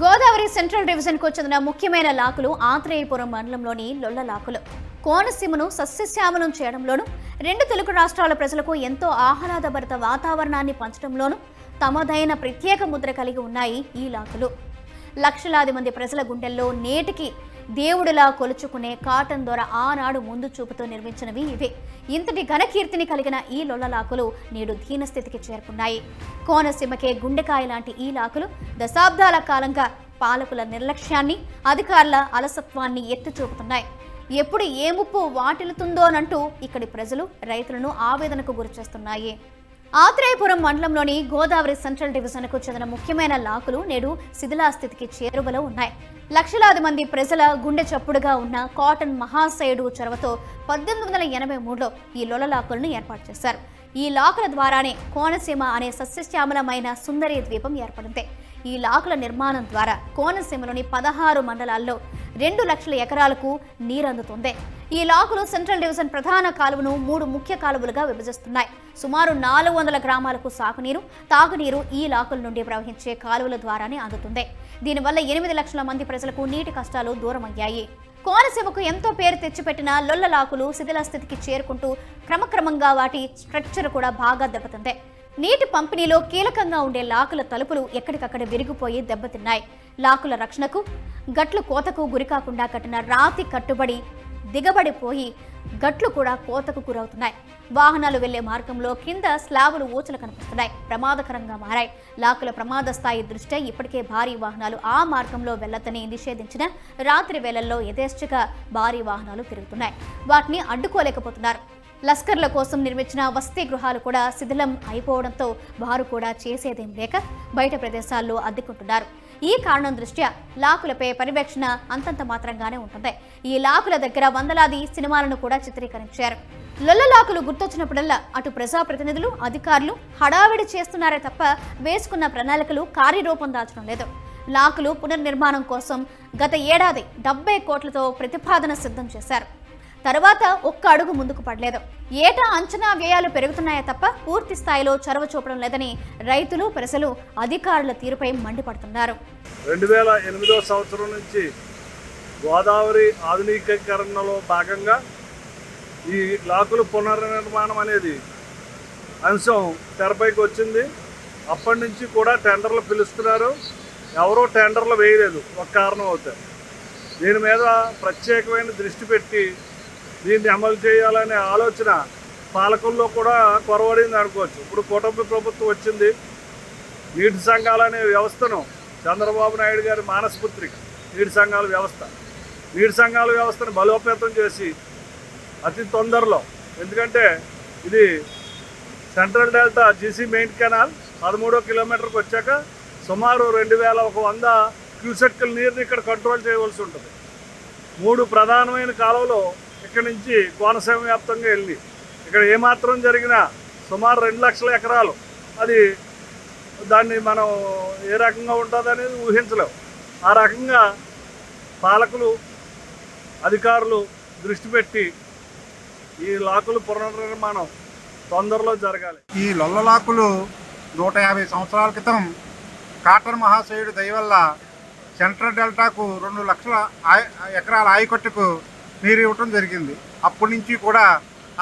Godavari central డివిజన్కు చెందిన ముఖ్యమైన లాకులు ఆత్రేయపురం మండలంలోని లొల్ల లాకులు. కోనసీమను సస్యశ్యామలం చేయడంలోనూ రెండు తెలుగు రాష్ట్రాల ప్రజలకు ఎంతో ఆహ్లాదభరిత వాతావరణాన్ని పంచడంలోనూ తమదైన ప్రత్యేక ముద్ర కలిగి ఉన్నాయి ఈ లాకులు. లక్షలాది మంది ప్రజల గుండెల్లో నేటికి దేవుడిలా కొలుచుకునే కాటన్ దొర ఆనాడు ముందు చూపుతో నిర్మించినవి ఇవే. ఇంతటి ఘనకీర్తిని కలిగిన ఈ లొల్లలాకులు నేడు దీనస్థితికి చేరుకున్నాయి. కోనసీమకే గుండెకాయ లాంటి ఈ లాకులు దశాబ్దాల కాలంగా పాలకుల నిర్లక్ష్యాన్ని అధికారుల అలసత్వాన్ని ఎత్తి చూపుతున్నాయి ఎప్పుడు ఏ ముప్పు వాటిల్లుతుందోనంటూ ఇక్కడి ప్రజలు రైతులను ఆవేదనకు గురిచేస్తున్నాయి. ఆత్రేయపురం మండలంలోని గోదావరి సెంట్రల్ డివిజన్కు చెందిన ముఖ్యమైన లాకులు నేడు శిథిలాస్థితికి చేరువలో ఉన్నాయి. లక్షలాది మంది ప్రజల గుండె చప్పుడుగా ఉన్న కాటన్ మహాశయుడు చొరవతో పద్దెనిమిది వందల ఎనభై మూడులో ఈ లొల లాకులను ఏర్పాటు చేశారు. ఈ లాకుల ద్వారానే కోనసీమ అనే సస్యశ్యామలమైన సుందరి ద్వీపం ఏర్పడింది. ఈ లాకుల నిర్మాణం ద్వారా కోనసీమలోని పదహారు మండలాల్లో రెండు లక్షల ఎకరాలకు నీరందుతుంది. ఈ లాకులు సెంట్రల్ డివిజన్ ప్రధాన కాలువను మూడు ముఖ్య కాలువలుగా విభజిస్తున్నాయి. సుమారు నాలుగు వందల గ్రామాలకు సాగునీరు తాగునీరు ఈ లాకుల నుండి ప్రవహించే కాలువల ద్వారానే అందుతుంది. దీనివల్ల ఎనిమిది లక్షల మంది ప్రజలకు నీటి కష్టాలు దూరమయ్యాయి. కోనసీమకు ఎంతో పేరు తెచ్చిపెట్టిన లొల్ల లాకులు శిథిల స్థితికి చేరుకుంటూ క్రమక్రమంగా వాటి స్ట్రక్చర్ కూడా బాగా దెబ్బతింది. నీటి పంపిణీలో కీలకంగా ఉండే లాకుల తలుపులు ఎక్కడికక్కడ విరిగిపోయి దెబ్బతిన్నాయి. లాకుల రక్షణకు గట్లు కోతకు గురికాకుండా కట్టిన రాతి కట్టుబడి దిగబడిపోయి గట్లు కూడా కోతకు గురవుతున్నాయి. వాహనాలు వెళ్ళే మార్గంలో కింద స్లాబులు ఊచలు కనిపిస్తున్నాయి. ప్రమాదకరంగా మారాయి. లాకుల ప్రమాద స్థాయి దృష్ట్యా ఇప్పటికే భారీ వాహనాలు ఆ మార్గంలో వెళ్ళతని నిషేధించిన రాత్రి వేళల్లో యథేచ్ఛగా భారీ వాహనాలు తిరుగుతున్నాయి. వాటిని అడ్డుకోలేకపోతున్నారు. లస్కర్ల కోసం నిర్మించిన వసతి గృహాలు కూడా శిథిలం అయిపోవడంతో వారు కూడా చేసేదేం లేక బయట ప్రదేశాల్లో అద్దెకుంటున్నారు. ఈ కారణం దృష్ట్యా లాకులపై పర్యవేక్షణ అంతంత మాత్రంగానే ఉంటుంది. ఈ లాకుల దగ్గర వందలాది సినిమాలను కూడా చిత్రీకరించారు. లొల్లలాకులు గుర్తొచ్చినప్పుడల్లా అటు ప్రజాప్రతినిధులు అధికారులు హడావిడి చేస్తున్నారే తప్ప వేసుకున్న ప్రణాళికలు కార్యరూపం దాల్చడం లేదు. లాకులు పునర్నిర్మాణం కోసం గత ఏడాది డెబ్బై కోట్లతో ప్రతిపాదన సిద్ధం చేశారు. తర్వాత ఒక్క అడుగు ముందుకు పడలేదు. ఏటా అంచనా వ్యయాలు పెరుగుతున్నాయే తప్ప పూర్తి స్థాయిలో చొరవ చూపడం లేదని రైతులు ప్రజలు అధికారుల తీరుపై మండిపడుతున్నారు. రెండు వేల ఎనిమిదో సంవత్సరం నుంచి గోదావరి ఆధునికీకరణలో భాగంగా ఈ లాకుల పునర్నిర్మాణం అనేది అంశం తెరపైకి వచ్చింది. అప్పటి నుంచి కూడా టెండర్లు పిలుస్తున్నారు. ఎవరో టెండర్లు వేయలేదు. ఒక కారణం అవుతాయి దీని మీద ప్రత్యేకమైన దృష్టి పెట్టి దీన్ని అమలు చేయాలనే ఆలోచన పాలకుల్లో కూడా కొరవడింది అనుకోవచ్చు. ఇప్పుడు కుటుంబ ప్రభుత్వం వచ్చింది. నీటి సంఘాలనే వ్యవస్థను చంద్రబాబు నాయుడు గారి మానసపుత్రిక నీటి సంఘాల వ్యవస్థ. నీటి సంఘాల వ్యవస్థను బలోపేతం చేసి అతి తొందరలో ఎందుకంటే ఇది central delta GC main canal పదమూడో కిలోమీటర్కి వచ్చాక సుమారు రెండు వేల ఒక వంద క్యూసెక్కుల నీరుని ఇక్కడ కంట్రోల్ చేయవలసి ఉంటుంది. మూడు ప్రధానమైన కాలంలో ఇక్కడ నుంచి కోనసీమ వ్యాప్తంగా వెళ్ళి ఇక్కడ ఏమాత్రం జరిగినా సుమారు రెండు లక్షల ఎకరాలు అది దాన్ని మనం ఏ రకంగా ఉంటుంది అనేది ఊహించలేం. ఆ రకంగా పాలకులు అధికారులు దృష్టి పెట్టి ఈ లాకులు పునర్నిర్మాణం తొందరలో జరగాలి. ఈ లొల్లలాకులు నూట యాభై సంవత్సరాల క్రితం కాటన్ మహాశయుడి దయవల్ల సెంట్రల్ డెల్టాకు రెండు లక్షల ఆయ- ఎకరాల ఆయకట్టుకు నీరు ఇవ్వటం జరిగింది. అప్పటి నుంచి కూడా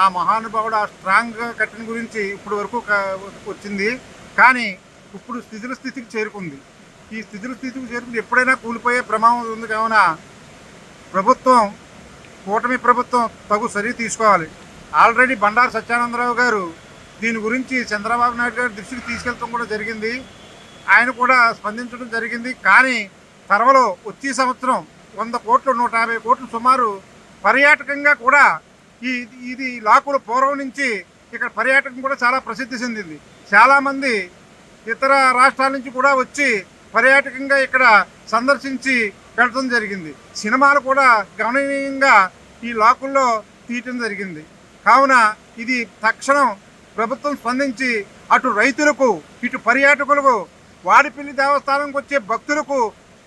ఆ మహానుభావుడు ఆ స్ట్రాంగ్ కట్టిన గురించి ఇప్పుడు వరకు వచ్చింది. కానీ ఇప్పుడు స్థితుల స్థితికి చేరుకుంది. ఈ స్థితుల స్థితికి చేరుకుంది ఎప్పుడైనా కూలిపోయే ప్రమాదం ఉంది కావున ప్రభుత్వం కూటమి ప్రభుత్వం తగు చర్య తీసుకోవాలి. ఆల్రెడీ బండారు సత్యానందరావు గారు దీని గురించి చంద్రబాబు నాయుడు గారి దృష్టికి తీసుకెళ్తాం కూడా జరిగింది. ఆయన కూడా స్పందించడం జరిగింది. కానీ త్వరలో వచ్చే సంవత్సరం వంద కోట్లు నూట యాభై కోట్లు సుమారు పర్యాటకంగా కూడా ఈ ఇది లాకుల పూర్వం నుంచి ఇక్కడ పర్యాటకం కూడా చాలా ప్రసిద్ధి చెందింది. చాలామంది ఇతర రాష్ట్రాల నుంచి కూడా వచ్చి పర్యాటకంగా ఇక్కడ సందర్శించి పెట్టడం జరిగింది. సినిమాలు కూడా గణనీయంగా ఈ లాకుల్లో తీయటం జరిగింది. కావున ఇది తక్షణం ప్రభుత్వం స్పందించి అటు రైతులకు ఇటు పర్యాటకులకు వాడిపల్లి దేవస్థానంకి వచ్చే భక్తులకు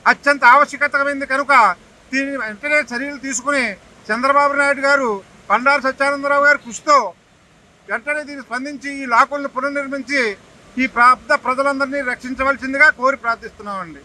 అత్యంత ఆవశ్యకతమైంది కనుక దీని వెంటనే చర్యలు తీసుకుని చంద్రబాబు నాయుడు గారు బండారు సత్యానందరావు గారి కృషితో వెంటనే దీన్ని స్పందించి ఈ లాకులను పునర్నిర్మించి ఈ ప్రాప్త ప్రజలందరినీ రక్షించవలసిందిగా కోరి ప్రార్థిస్తున్నామండి.